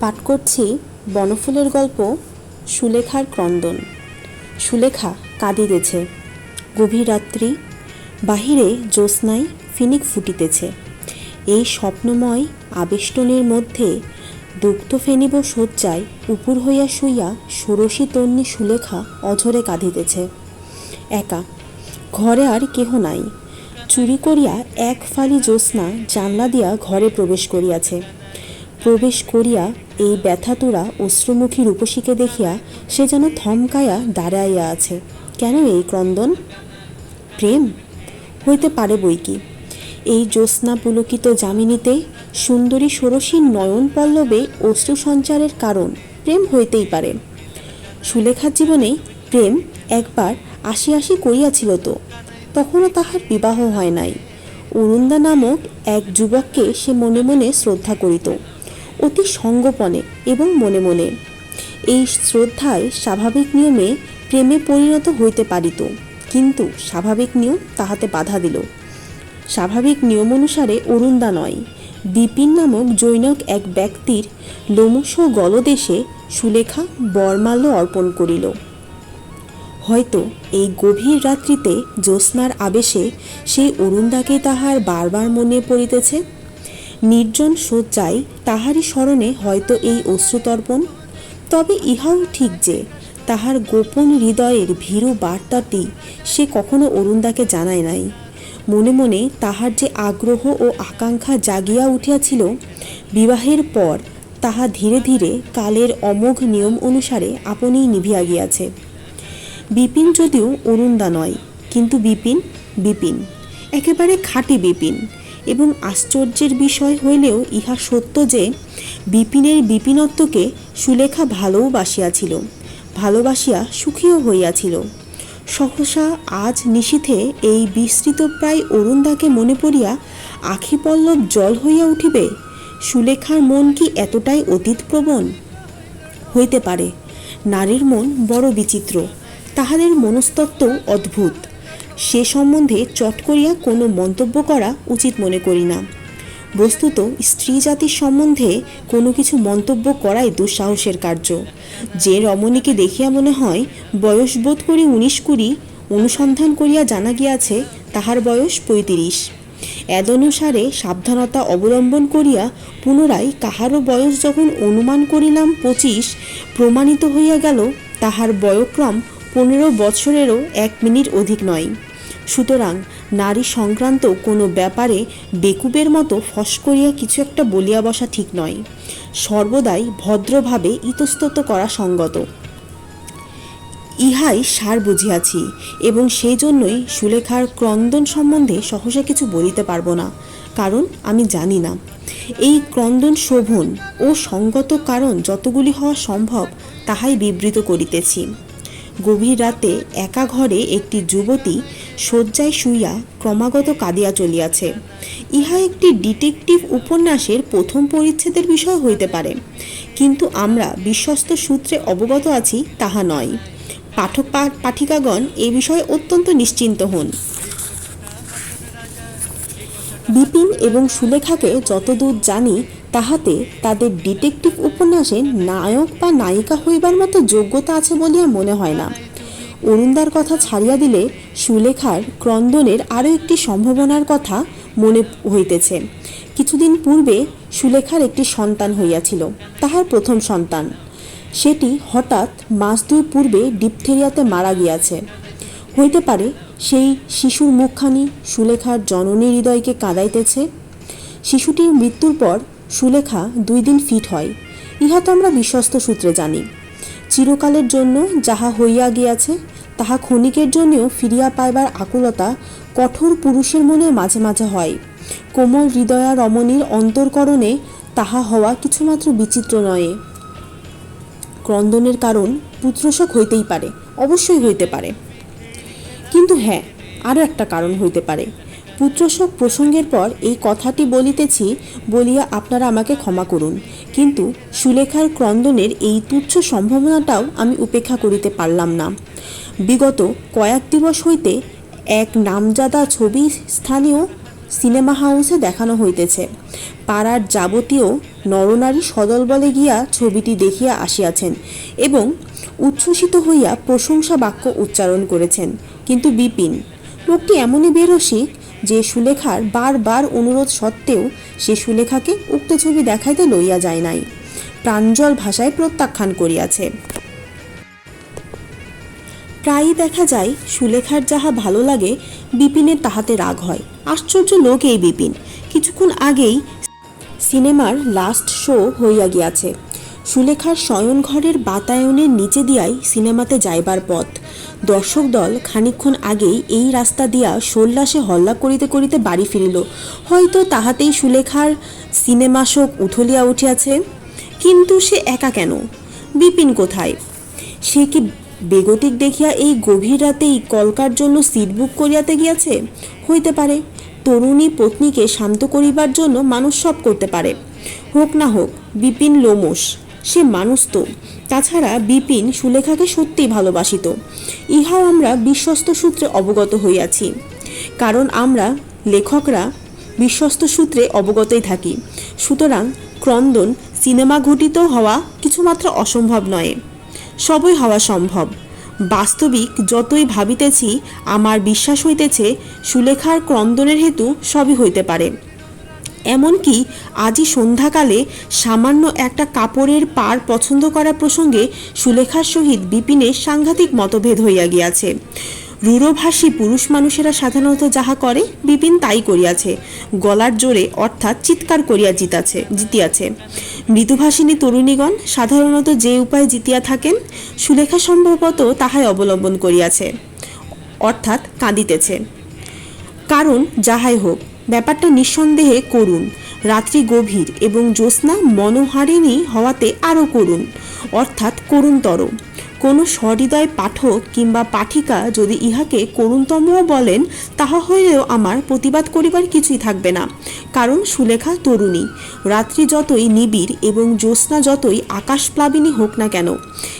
পাঠ করছি বনফুলের গল্প সুলেখার ক্রন্দন। সুলেখা কাঁদিতেছে। গভীর রাত্রি, বাহিরে জ্যোৎস্নায় ফিনিক ফুটিতেছে। এই স্বপ্নময় আবেষ্টনের মধ্যে দুগ্ধ ফেনিব শয্যায় উপুর হইয়া শুইয়া ষোড়শী তন্নি সুলেখা অঝরে কাঁদিতেছে। একা, ঘরে আর কেহ নাই। চুরি করিয়া এক ফালি জ্যোৎস্না জানলা দিয়া ঘরে প্রবেশ করিয়াছে। প্রবেশ করিয়া এই ব্যথাতুরা অশ্রুমুখী রূপসীকে দেখিয়া সে যেন থমকায়া দাঁড়াইয়া আছে। কেন এই ক্রন্দন? প্রেম? হইতে পারে বই কি? এই জ্যোৎস্না পুলকিত যামিনীতে সুন্দরী ষোড়শীর নয়ন পল্লবে অশ্রু সঞ্চারের কারণ প্রেম হইতেই পারে। সুলেখার জীবনে প্রেম একবার আসি আসি করিয়াছিল তো, তখনও তাহার বিবাহ হয় নাই। অরুন্দা নামক এক যুবককে সে মনে মনে শ্রদ্ধা করিত। অতি সঙ্গোপনে এবং মনে মনে। এই শ্রদ্ধায় স্বাভাবিক নিয়মে প্রেমে পরিণত হইতে পারিত, কিন্তু স্বাভাবিক নিয়ম তাহাতে বাধা দিল। স্বাভাবিক নিয়ম অনুসারে অরুন্দা নয় বিপিন নামক জৈনক এক ব্যক্তির লোমশ গলদেশে সুলেখা বরমাল্য অর্পণ করিল। হয়তো এই গভীর রাত্রিতে জ্যোৎস্নার আবেশে সেই অরুন্দাকে তাহার বারবার মনে পড়িতেছে। নির্জন শয্যায় তাহারই স্মরণে হয়তো এই অশ্রুতর্পণ? তবে ইহাও ঠিক যে, তাহার গোপন হৃদয়ের ভীরু বার্তাটি সে কখনো অরুণদাকে জানায় নাই। মনে মনে তাহার যে আগ্রহ ও আকাঙ্ক্ষা জাগিয়া উঠিয়াছিল, বিবাহের পর তাহা ধীরে ধীরে কালের অমোঘ নিয়ম অনুসারে আপনিই নিভিয়া গিয়াছে। বিপিন যদিও অরুণদা নয়, কিন্তু বিপিন বিপিন, একেবারে খাঁটি বিপিন। এবং আশ্চর্যের বিষয় হইলেও ইহা সত্য যে বিপিনের বিপিনত্বকে সুলেখা ভালোও বাসিয়াছিল, ভালোবাসিয়া সুখীও হইয়াছিল। সহসা আজ নিশীথে এই বিস্তৃতপ্রায় অরুন্দাকে মনে পড়িয়া আখি পল্লব জল হইয়া উঠিবে, সুলেখার মন কি এতটাই অতীতপ্রবণ? হইতে পারে, নারীর মন বড় বিচিত্র, তাহাদের মনস্তত্ত্ব অদ্ভুত। সে সম্বন্ধে চট করিয়া কোনো মন্তব্য করা উচিত মনে করি না। বস্তুত স্ত্রী জাতির সম্বন্ধে কোনো কিছু মন্তব্য করাই দুঃসাহসের কার্য। যে রমণীকে দেখিয়া মনে হয় বয়স বোধ করি উনিশ কুড়ি, অনুসন্ধান করিয়া জানা গিয়াছে তাহার বয়স পঁয়ত্রিশ। এদনুসারে সাবধানতা অবলম্বন করিয়া পুনরায় কাহারও বয়স যখন অনুমান করিলাম পঁচিশ, প্রমাণিত হইয়া গেল তাহার বয়ক্রম পনেরো বৎসরেরও এক মিনিট অধিক নয়। সুতরাং নারী সংক্রান্ত কোনো ব্যাপারে বেকুবের মতো ফস করিয়া কিছু একটা বলিয়া বসা ঠিক নয়। সর্বদাই ভদ্রভাবে ইতস্তত করা সঙ্গত। ইহাই সার বুঝিয়াছি এবং সেই জন্যই সুলেখার ক্রন্দন সম্বন্ধে সহসা কিছু বলিতে পারব না, কারণ আমি জানি না। এই ক্রন্দন শোভন ও সঙ্গত কারণ যতগুলি হওয়া সম্ভব তাহাই বিবৃত করিতেছি। গভীর রাতে একা ঘরে একটি যুবতী শয্যায় শুইয়া ক্রমাগত কাঁদিয়া চলিয়াছে। ইহা একটি ডিটেকটিভ উপন্যাসের প্রথম পরিচ্ছেদের বিষয় হইতে পারে। কিন্তু আমরা বিশ্বস্ত সূত্রে অবগত আছি তাহা নয়। পাঠক পাঠিকাগণ এ বিষয়ে অত্যন্ত নিশ্চিন্ত হন। বিপিন এবং সুলেখাকে যতদূর জানি, তাহাতে তাদের ডিটেকটিভ উপন্যাসে নায়ক বা নায়িকা হইবার মতো যোগ্যতা আছে বলিয়া মনে হয় না। অরুন্দার কথা ছাড়িয়া দিলে সুলেখার ক্রন্দনের আরও একটি সম্ভাবনার কথা মনে হইতেছে। কিছুদিন পূর্বে সুলেখার একটি সন্তান হইয়াছিল, তাহার প্রথম সন্তান। সেটি হঠাৎ মাস দুই পূর্বে ডিপথেরিয়াতে মারা গিয়াছে। হইতে পারে সেই শিশুর মুখখানি সুলেখার জননী হৃদয়কে কাঁদাইতেছে। শিশুটির মৃত্যুর পর সুলেখা দুই দিন ফিট হয়। ইহা তো আমরা বিশ্বস্ত সূত্রে জানি। চিরকালের জন্য যাহা হইয়া গিয়াছে, তাহা ক্ষণিকের জন্যও ফিরিয়া পাইবার আকুলতা কঠোর পুরুষের মনে মাঝে মাঝে হয়। কোমল হৃদয়া রমণীর অন্তর্করণে তাহা হওয়া কিছুমাত্র বিচিত্র নয়। ক্রন্দনের কারণ পুত্রশোক হইতেই পারে, অবশ্যই হইতে পারে। কিন্তু হ্যাঁ আরও একটা কারণ হইতে পারে। পুত্রশোক প্রসঙ্গের পর এই কথাটি বলিতেছি, বলিয়া আপনারা আমাকে ক্ষমা করুন। কিন্তু সুলেখার ক্রন্দনের এই তুচ্ছ সম্ভাবনাটাও আমি উপেক্ষা করিতে পারলাম না। বিগত কয়েক দিবস হইতে এক নামজাদা ছবি স্থানীয় সিনেমা হাউসে দেখানো হইতেছে। পাড়ার যাবতীয় নরনারী সদল বলে গিয়া ছবিটি দেখিয়া আসিয়াছেন এবং উচ্ছ্বসিত হইয়া প্রশংসা বাক্য উচ্চারণ করেছেন। কিন্তু বিপিন, লোকটি এমনই বেরসিক যে সুলেখার বারবার অনুরোধ সত্ত্বেও সে সুলেখাকে উক্ত ছবি দেখাইতে লইয়া যায় নাই। প্রাঞ্জল ভাষায় প্রত্যাখ্যান করিয়াছে। প্রায়ই দেখা যায়, সুলেখার যাহা ভালো লাগে বিপিনের তাহাতে রাগ হয়। আশ্চর্য লোক এই বিপিন। কিছুক্ষণ আগেই সিনেমার লাস্ট শো হইয়া গিয়াছে। সুলেখার শয়নঘরের বাতায়নের নিচে দিয়াই সিনেমাতে যাইবার পথ। দর্শক দল খানিকক্ষণ আগেই এই রাস্তা দিয়া সোল্লাসে হল্লা করিতে করিতে বাড়ি ফিরিল। হয়তো তাহাতেই সুলেখার সিনেমা শোক উথলিয়া উঠিয়াছে। কিন্তু সে একা কেন? বিপিন কোথায়? সে কি বেগতিক দেখিয়া এই গভীর রাতেই কলকার জন্য সিট বুক করিয়াতে গিয়াছে? হইতে পারে। তরুণী পত্নীকে শান্ত করিবার জন্য মানুষ সব করতে পারে। হোক না হোক, বিপিন লোমস সে মানুষ তো। তাছাড়া বিপিন সুলেখাকে সত্যিই ভালোবাসিত। ইহাও আমরা বিশ্বস্ত সূত্রে অবগত হইয়াছি। কারণ আমরা লেখকরা বিশ্বস্ত সূত্রে অবগতই থাকি। সুতরাং ক্রন্দন সিনেমা ঘটিত হওয়া কিছুমাত্র অসম্ভব নয়। সবই হওয়া সম্ভব। বাস্তবিক যতই ভাবিতেছি, আমার বিশ্বাস হইতেছে সুলেখার ক্রন্দনের হেতু সবই হইতে পারে। এমনকি আজই সন্ধ্যাকালে সামান্য একটা কাপড়ের পার পছন্দ করা প্রসঙ্গে সুলেখার সহিত বিপিনের সাংঘাতিক মতভেদ হইয়া গিয়াছে। রূঢ়ভাষী পুরুষ মানুষেরা সাধারণত যাহা করে, বিপিন তাই করিয়াছে। গলার জোরে অর্থাৎ চিৎকার করিয়া জিতাছে জিতিয়াছে। মৃদুভাষিনী তরুণীগণ সাধারণত যে উপায় জিতিয়া থাকেন, সুলেখা সম্ভবত তাহাই অবলম্বন করিয়াছে। অর্থাৎ কাঁদিতেছে। কারণ যাহাই হোক ব্যাপারটা নিঃসন্দেহে করুন। রাত্রি গভীর এবং জ্যোৎস্না মনোহারিণী হওয়াতে আরও করুন। অর্থাৎ করুণতর। কোনো সহৃদয় পাঠক কিংবা পাঠিকা যদি ইহাকে করুণতমও বলেন, তাহা হইলেও আমার প্রতিবাদ করিবার কিছুই থাকবে না। কারণ সুলেখা তরুণী, রাত্রি যতই নিবিড় এবং জ্যোৎস্না যতই আকাশপ্লাবিনী হোক না কেন,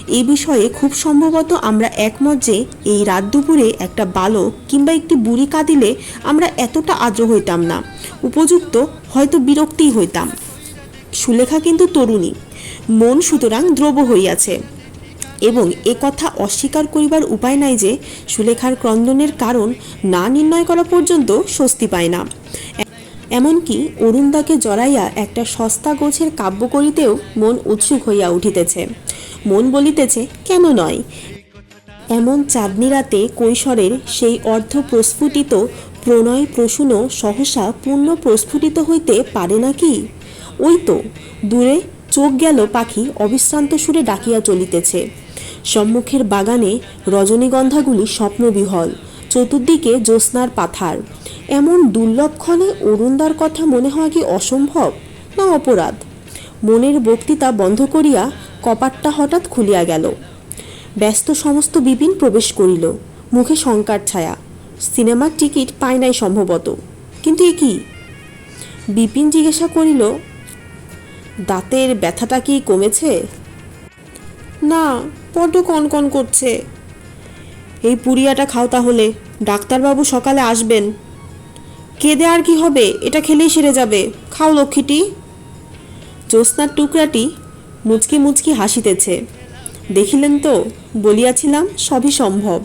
এ বিষয়ে খুব সম্ভবত আমরা একমত যে এই রাত দুপুরে একটা বালক কিংবা একটি বুড়ি কাঁদিলে আমরা এতটা আদ্র হইতাম না। উপযুক্ত হয়তো বিরক্তিই হইতাম। সুলেখা কিন্তু তরুণী, মন সুতরাং দ্রব হইয়াছে। এবং এ কথা অস্বীকার করিবার উপায় নাই যে সুলেখার ক্রন্দনের কারণ না নির্ণয় করা পর্যন্ত স্বস্তি পায় না। এমনকি অরুণদাকে জড়াইয়া একটা সস্তা গোছের কাব্য করিতেও মন উৎসুক হইয়া উঠিতেছে। মন বলিতেছে, কেন নয়? এমন চাঁদনি রাতে কৈশোরের সেই অর্ধ প্রস্ফুটিত প্রণয় প্রসূন সহসা পূর্ণ প্রস্ফুটিত হইতে পারে নাকি ওই তো, দূরে চোখ গেল পাখি অবিশ্রান্ত সুরে ডাকিয়া চলিতেছে। সম্মুখের বাগানে রজনীগন্ধাগুলি স্বপ্নবিহল, চতুর্দিকে জ্যোৎস্নার পাথার। এমন দুর্লভক্ষণে অরুণদার কথা মনে হওয়া কি অসম্ভব না অপরাধ? মনের বক্তৃতা বন্ধ করিয়া কপাটটা হঠাৎ খুলিয়া গেল। ব্যস্ত সমস্ত বিপিন প্রবেশ করিল। মুখে শঙ্কার ছায়া। সিনেমার টিকিট পায় নাই সম্ভবত। কিন্তু এ কি? বিপিন জিজ্ঞাসা করিল, দাঁতের ব্যথাটা কি কমেছে? না বড্ড কনকন করছে। এই পুরিয়াটা খাও তাহলে, ডাক্তারবাবু সকালে আসবেন। কেঁদে আর কি হবে, এটা খেলেই সেরে যাবে। খাও লক্ষ্মীটি। জ্যোৎস্নার টুকরাটি মুচকি মুচকি হাসিতেছে। দেখিলেন তো, বলিয়াছিলাম, সবই সম্ভব।